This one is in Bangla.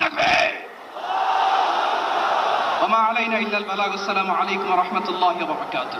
تكبير! وما علينا إلا البلاغ. السلام عليكم ورحمة الله وبركاته.